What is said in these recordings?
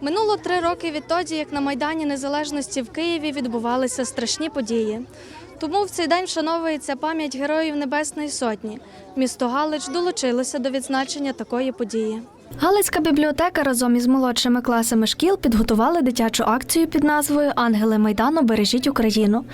Минуло три роки відтоді, як на Майдані Незалежності в Києві відбувалися страшні події. Тому в цей день вшановується пам'ять героїв Небесної Сотні. Місто Галич долучилося до відзначення такої події. Галицька бібліотека разом із молодшими класами шкіл підготували дитячу акцію під назвою Ангели Майдану бережіть Україну.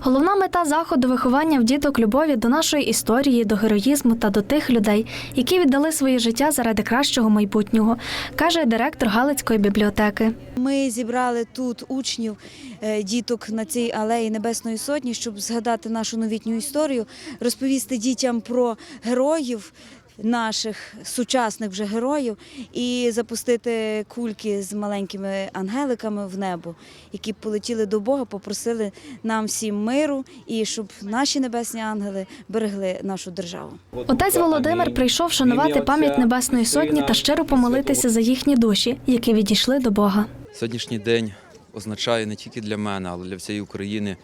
Головна мета заходу виховання в діток любові до нашої історії, до героїзму та до тих людей, які віддали своє життя заради кращого майбутнього, каже директор Галицької бібліотеки. Ми зібрали тут учнів, е, діток на цій алеї Небесної Сотні, щоб згадати нашу новітню історію, розповісти дітям про героїв. Наших сучасних вже героїв і запустити кульки з маленькими ангеликами в небо, які полетіли до Бога, попросили нам всім миру і щоб наші небесні ангели берегли нашу державу. Отець Володимир прийшов шанувати пам'ять Небесної Сотні та щиро помолитися за їхні душі, які відійшли до Бога. Сьогоднішній день означає не тільки для мене, але для всієї України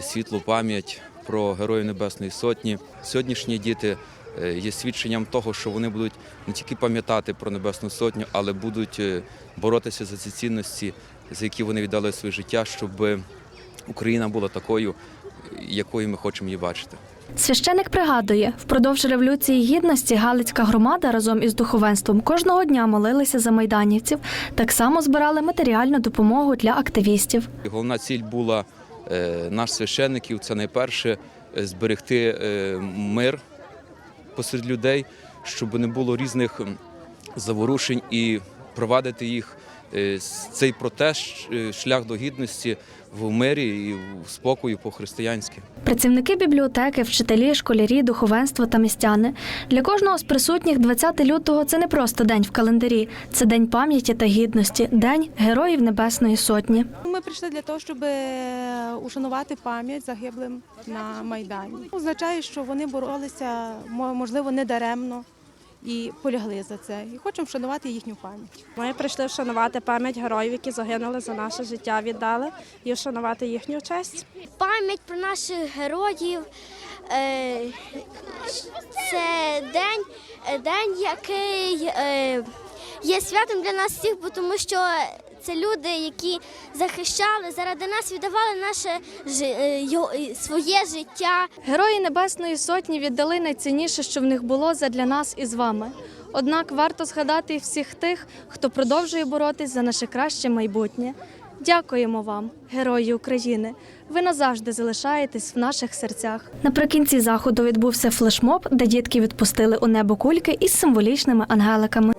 світлу пам'ять про Героїв Небесної Сотні. Сьогоднішні діти є свідченням того, що вони будуть не тільки пам'ятати про Небесну Сотню, але будуть е, боротися за ці цінності, за які вони віддали своє життя, щоб Україна була такою, якою ми хочемо її бачити. Священик пригадує, впродовж революції гідності Галицька громада разом із духовенством кожного дня молилися за майданівців, так само збирали матеріальну допомогу для активістів. Головна ціль була е, наш священників це найперше е, зберегти е, мир посеред людей, щоб не було різних заворушень і провадити їх цей протест, е, шлях до гідності в мирі і в спокою по-християнськи. Працівники бібліотеки, вчителі, школярі, духовенство та містяни. Для кожного з присутніх 20 лютого це не просто день в календарі, це день пам'яті та гідності, день героїв Небесної Сотні. Ми прийшли для того, щоб е, ушанувати пам'ять загиблим на Майдані. Означає, що вони боролися, мо- можливо, не даремно і полягли за це. І хочемо вшанувати їхню пам'ять. Ми прийшли вшанувати пам'ять героїв, які загинули за наше життя, віддали і вшанувати їхню честь. пам'ять про наших героїв. Е, Це день, день, який е, є святом для нас всіх, тому що це люди, які захищали, заради нас віддавали наше е, е, своє життя. Герої Небесної Сотні віддали найцінніше, що в них було задля нас і з вами. Однак варто згадати і всіх тих, хто продовжує боротись за наше краще майбутнє. Дякуємо вам, герої України. Ви назавжди залишаєтесь в наших серцях. Наприкінці заходу відбувся флешмоб, де дітки відпустили у небо кульки із символічними ангеликами.